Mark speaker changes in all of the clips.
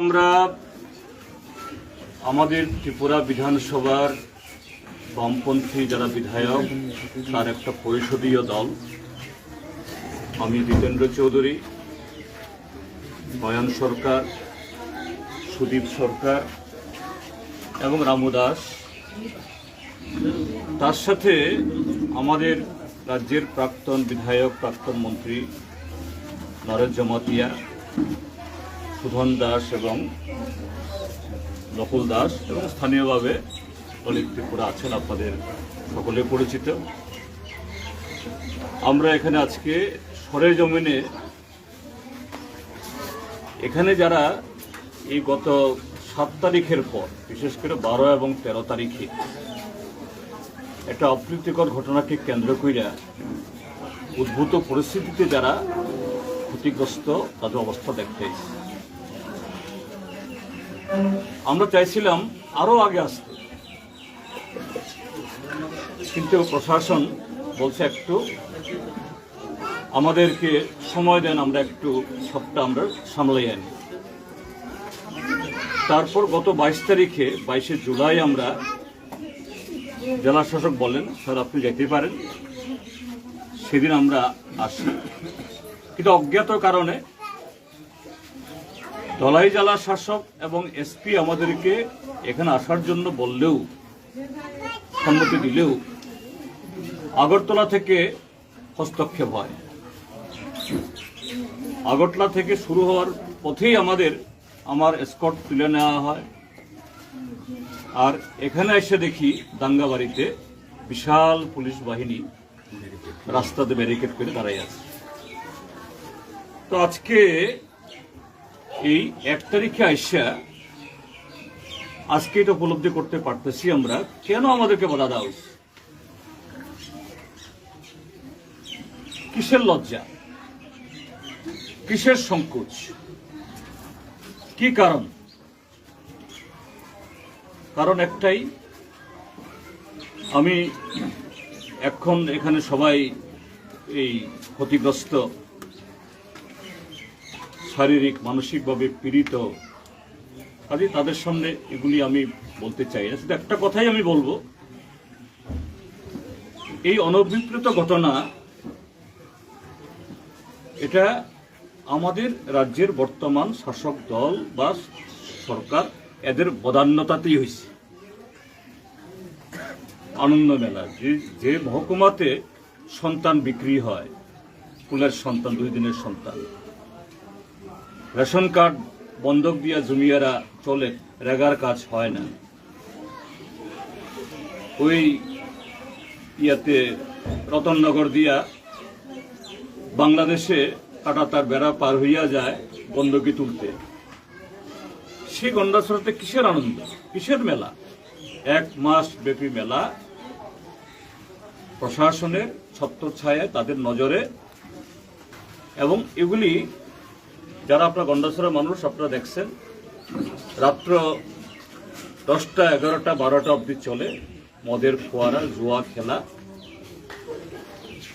Speaker 1: আমরা আমাদের ত্রিপুরা বিধানসভার বামপন্থী যারা বিধায়ক, তার একটা পরিষদীয় দল। আমি জিতেন্দ্র চৌধুরী নয়ন সরকার, সুদীপ সরকার এবং রামু দাস। তার সাথে আমাদের রাজ্যের প্রাক্তন বিধায়ক, প্রাক্তন মন্ত্রী নরেশ জমাতিয়া সুধন দাস এবং নকুল দাস এবং স্থানীয়ভাবে অনেক ত্রিপুরা আছেন, আপনাদের সকলে পরিচিত আমরা এখানে আজকে সরে জমিনে এখানে যারা এই গত সাত তারিখের পর, বিশেষ করে বারো এবং তেরো তারিখে একটা অপ্রীতিকর ঘটনাকে কেন্দ্র কইরা উদ্ভূত পরিস্থিতিতে যারা ক্ষতিগ্রস্ত তাদের অবস্থা দেখতে। আমরা চাইছিলাম আরও আগে আসতে। কিন্তু প্রশাসন বলছে একটু আমাদেরকে সময় দেন, আমরা একটু সবটা আমরা সামলাই আনি। তারপর গত বাইশ তারিখে, বাইশে জুলাই আমরা জেলা শাসক বলেন, স্যার আপনি যেতে পারেন। সেদিন আমরা আসি। কিন্তু অজ্ঞাত কারণে ধলাই জেলা শাসক এবং এসপি আমাদেরকে এখানে আসার জন্য বললেও, সম্মতি দিলেও আগরতলা থেকে হস্তক্ষেপ হয়। আগরতলা থেকে শুরু হওয়ার পথেই আমাদের আমার স্কট তুলে নেওয়া হয়। আর এখানে এসে দেখি দাঙ্গাবাড়িতে বিশাল পুলিশ বাহিনী রাস্তাতে ব্যারিকেড করে দাঁড়াই আছে। তো আজকে এই এক তারিখে আইসা আজকে এটা উপলব্ধি করতে পারতেছি আমরা, কেন আমাদেরকে বাধা দেওয়া? কিসের লজ্জা? কিসের সংকোচ? কি কারণ? কারণ একটাই, আমি এখন এখানে সবাই এই ক্ষতিগ্রস্ত শারীরিক, মানসিকভাবে পীড়িত, কাজে তাদের সামনে এগুলি আমি বলতে চাই না। শুধু একটা কথাই আমি বলব। এই অনভিপ্রেত ঘটনা, এটা আমাদের রাজ্যের বর্তমান শাসক দল বা সরকার, এদের বদান্যতাতেই হয়েছে। আনন্দ মেলা, যে যে মহকুমাতে সন্তান বিক্রি হয় কুলের সন্তান, দুই দিনের সন্তান। রেশন কার্ড বন্ধক দিয়া জমিয়ারা চলে, রেগার কাজ হয় না। ওই ইয়াতে রতননগর দিয়া বাংলাদেশে কাটা তার বেড়া পার হইয়া যায় বন্ধকি তুলতে। সেই গন্ডাছড়াতে কিসের আনন্দ? কিসের মেলা? এক মাস ব্যাপী মেলা। প্রশাসনের ছত্রছায়ায় তাদের নজরে। এবং এগুলি যারা আপনার গন্ডাছড়া মানুষ, আপনারা দেখছেন, রাত্র দশটা, এগারোটা, বারোটা অবধি চলে মদের ফোয়ারা, জুয়া খেলা।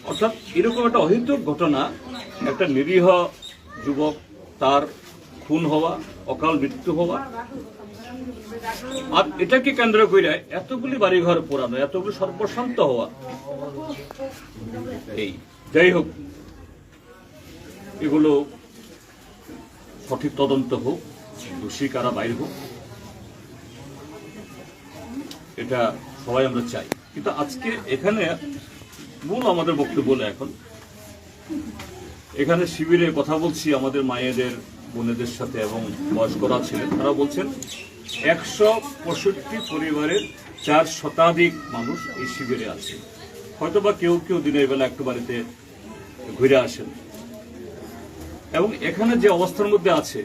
Speaker 1: অর্থাৎ এরকম একটা অহিতুক ঘটনা, একটা নিরীহ যুবক, তার খুন হওয়া, অকাল মৃত্যু হওয়া। আর এটাকে কেন্দ্র করে এতগুলি বাড়িঘর পোড়ানো, এতগুলি সর্বশান্ত হওয়া। এই, যাই হোক, এগুলো সঠিক তদন্ত হোক, দোষী কারা বাইর হোক, এটা সবাই আমরা চাই। কিন্তু আজকে এখানে মূল আমাদের বক্তব্য এখন। এখানে শিবিরে কথা বলছি আমাদের মায়েদের, বোনেদের সাথে এবং বয়স্করা ছিলেন, তারা বলছেন, একশো পঁয়ষট্টি পরিবারের চার শতাধিক মানুষ এই শিবিরে আছে। হয়তোবা কেউ কেউ দিনের বেলা একটু বাড়িতে ঘুরে আসেন। এবং এখানে যে অবস্থার মধ্যে আছে,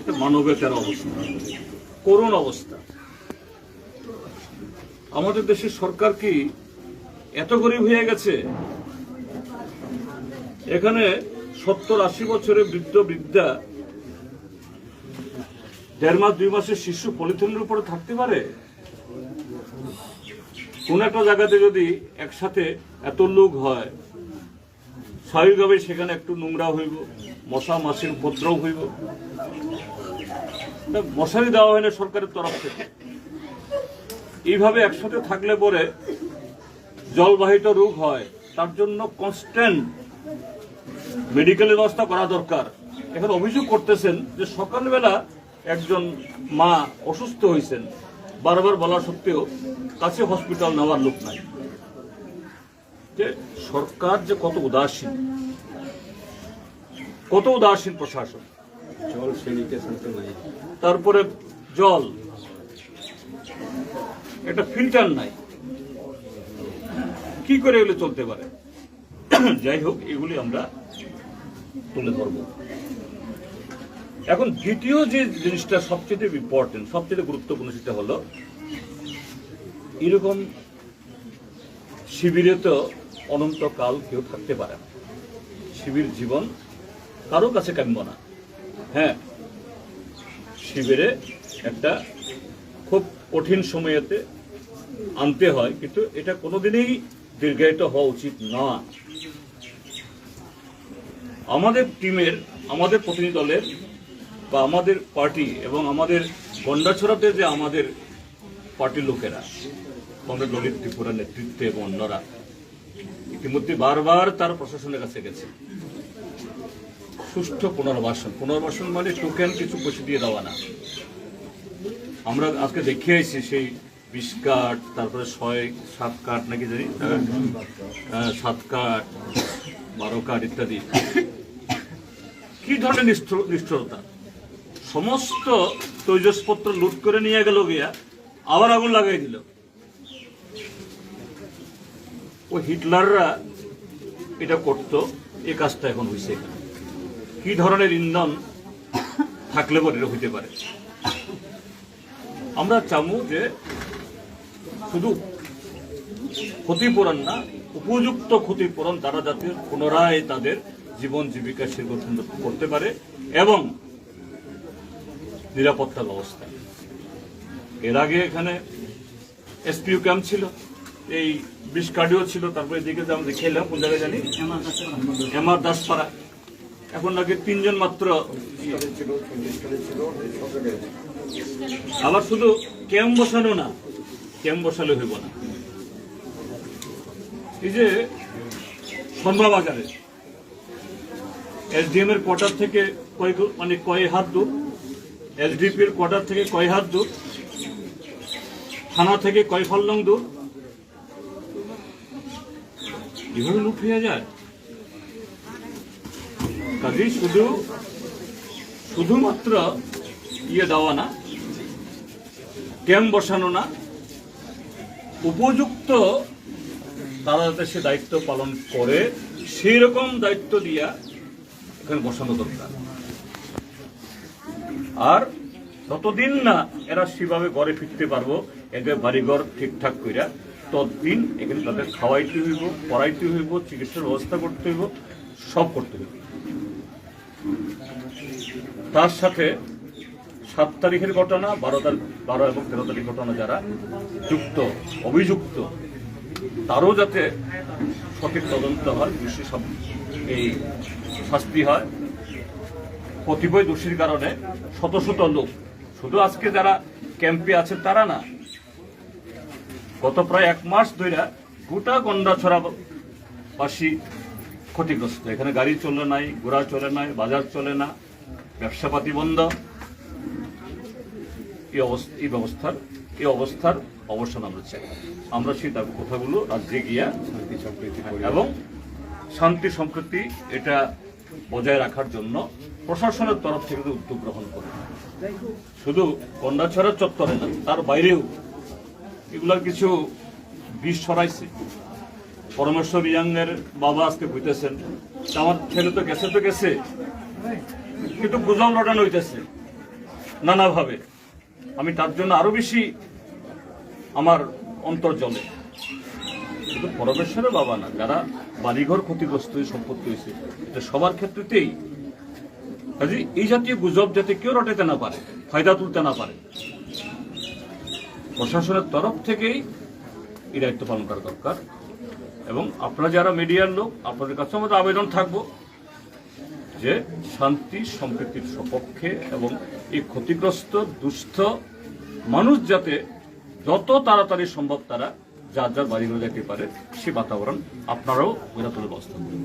Speaker 1: এটা মানবেতর অবস্থা, করুণ অবস্থা। আমাদের দেশের সরকার কি এত গরিব হয়ে গেছে? এখানে সত্তর আশি বছরের বৃদ্ধ বৃদ্ধা দেড় মাস, দুই মাসের শিশু পলিথিনের উপরে থাকতে পারে? কোন একটা জায়গাতে যদি একসাথে এত লোক হয় স্বাভাবিকভাবে সেখানে একটু নোংরা হইব, মশা, মাছির উপদ্রব হইব। মশারি দেওয়া হয় না সরকারের তরফ থেকে। এইভাবে একসাথে থাকলে পরে জলবাহিত রোগ হয়, তার জন্য কনস্ট্যান্ট মেডিকেলের ব্যবস্থা করা দরকার। এখন অভিযোগ করতেছেন যে সকালবেলা একজন মা অসুস্থ হয়েছেন। বারবার বলা সত্ত্বেও কাছে হসপিটাল নেওয়ার লোক নাই। যে সরকার যে কত উদাসীন। কত উদাসীন প্রশাসন।
Speaker 2: জল স্যানিটেশন তো নাই।
Speaker 1: তারপরে জল। একটা ফিল্টার নাই। কি করে এগুলো চলতে পারে? যাই হোক এগুলি আমরা তুলে ধরব। এখন দ্বিতীয় যে জিনিসটা সবচেয়ে ইম্পর্টেন্ট সবচেয়ে গুরুত্বপূর্ণ সেটা হলো এরকম শিবিরে তো অনন্তকাল কেউ থাকতে পারে না। শিবির জীবন কারও কাছে কাম্য না। হ্যাঁ শিবিরে একটা খুব কঠিন সময়েতে আনতে হয়, কিন্তু এটা কোনোদিনই দীর্ঘায়িত হওয়া উচিত না। আমাদের টিমের, আমাদের প্রতিনিধি দলের বা আমাদের পার্টি এবং আমাদের গন্ডাছড়াতে যে আমাদের পার্টির লোকেরা কংগ্রেস দলের ত্রিপুরা নেতৃত্বে এবং অন্যরা ইতিমধ্যে বারবার তার প্রশাসনের কাছে গেছে। সুষ্ঠু পুনর্বাসন। পুনর্বাসন মানে টোকেন কিছু পয়সা দিয়ে দেওয়া না। আমরা আজকে দেখে আইছি সেই বিশ কাঠ তারপরে ছয়, সাত কাঠ নাকি জানি? সাত কাঠ বারো কাঠ ইত্যাদি। কি ধরনের নিষ্ঠুর- নিষ্ঠুরতা? সমস্ত তৈজসপত্র লুট করে নিয়ে গেল গিয়া, আবার আগুন লাগাই দিল। ও হিটলাররা এটা করতো, এ কাজটা এখন হয়েছে এখানে। কি ধরনের ইন্ধন থাকলে পরে হইতে পারে? আমরা চামু যে শুধু ক্ষতিপূরণ না, উপযুক্ত ক্ষতিপূরণ তারা যাতে পুনরায় তাদের জীবন জীবিকা সে গঠন করতে পারে এবং নিরাপত্তা ব্যবস্থা। এর আগে এখানে এসপিউ ক্যাম্প ছিল। এই বিষ কার্ডিও ছিল, তারপরে এদিকে যে আমরা খেলাম, কোন জায়গায় জানি? এমআর দাসপাড়া। এখন নাকি তিনজন মাত্র
Speaker 2: জায়গায়
Speaker 1: আবার শুধু ক্যাম্প বসানো না, ক্যাম্প বসালে হইব না। এই যে সন্ধ্যা বাজারে এসডিএম এর কোয়ার্টার থেকে কয় মানে কয় হাত দূর? এসডিপি এর কোয়ার্টার থেকে কয় হাত দূর? থানা থেকে কয় ফললং দূর? এভাবে লুট হয়ে যায়? কাজেই শুধু, শুধুমাত্র ইয়ে দেওয়া না ক্যাম্প বসানো না, উপযুক্ত তারা যাতে সে দায়িত্ব পালন করে সেই রকম দায়িত্ব দিয়া এখানে বসানো দরকার। আর যতদিন না এরা সেভাবে ঘরে ফিরতে পারব এদের বাড়িঘর ঠিকঠাক কইরা ততদিন এখানে তাদের খাওয়াইতে হইব, পড়াইতে হইব, চিকিৎসার ব্যবস্থা করতে হইব, সব করতে হইব। তার সাথে সাত তারিখের ঘটনা, বারো তারিখ বারো এবং তেরো তারিখ ঘটনা যারা যুক্ত, অভিযুক্ত, তারও যাতে সঠিক তদন্ত হয়, দোষী সব এই শাস্তি হয়। কতিপয় দোষীর কারণে শত শত লোক, শুধু আজকে যারা ক্যাম্পে আছে তারা না গত প্রায় এক মাস ধরে গোটা গন্ডাছড়া বাসী ক্ষতিগ্রস্ত। এখানে গাড়ি চলে নাই ঘোড়া চলে নাই বাজার চলে না ব্যবসাপাতি বন্ধ। এই অবস্থা এই ব্যবস্থার এই অবস্থার অবসান আমরা চাই। আমরা সেই কথাগুলো রাজ্যে গিয়া
Speaker 2: শান্তি সম্প্রীতি
Speaker 1: এবং শান্তি সম্প্রীতি এটা বজায় রাখার জন্য প্রশাসনের তরফ থেকে উদ্যোগ গ্রহণ করে। শুধু কন্যাছড়া চত্বরে না তার বাইরেও এগুলার কিছু বিষ ছড়াইছে। পরমেশ্বর ইয়াংয়ের বাবা আজকে বুঝতেছেন আমার ছেলে তো গেছে তো গেছে, কিন্তু গুজব রটানো হইতেছে নানাভাবে। আমি তার জন্য আরও বেশি আমার অন্তর জলে। শুধু পরমেশ্বরের বাবা না, যারা বাড়িঘর ক্ষতিগ্রস্ত সম্পত্তি হয়েছে, এটা সবার ক্ষেত্রেতেই। কাজে এই জাতীয় গুজব যাতে কেউ রটাইতে না পারে, ফায়দা তুলতে না পারে প্রশাসনের তরফ থেকেই এই দায়িত্ব পালন করা দরকার। এবং আপনারা যারা মিডিয়ার লোক, আপনাদের কাছে আমাদের আবেদন থাকব যে শান্তি, সম্প্রীতির সপক্ষে এবং এই ক্ষতিগ্রস্ত, দুস্থ মানুষ যাতে যত তাড়াতাড়ি সম্ভব তারা যার যার বাড়িগুলো যেতে পারে, সে বাতাবরণ আপনারাও তুলে ব্যবস্থা করবেন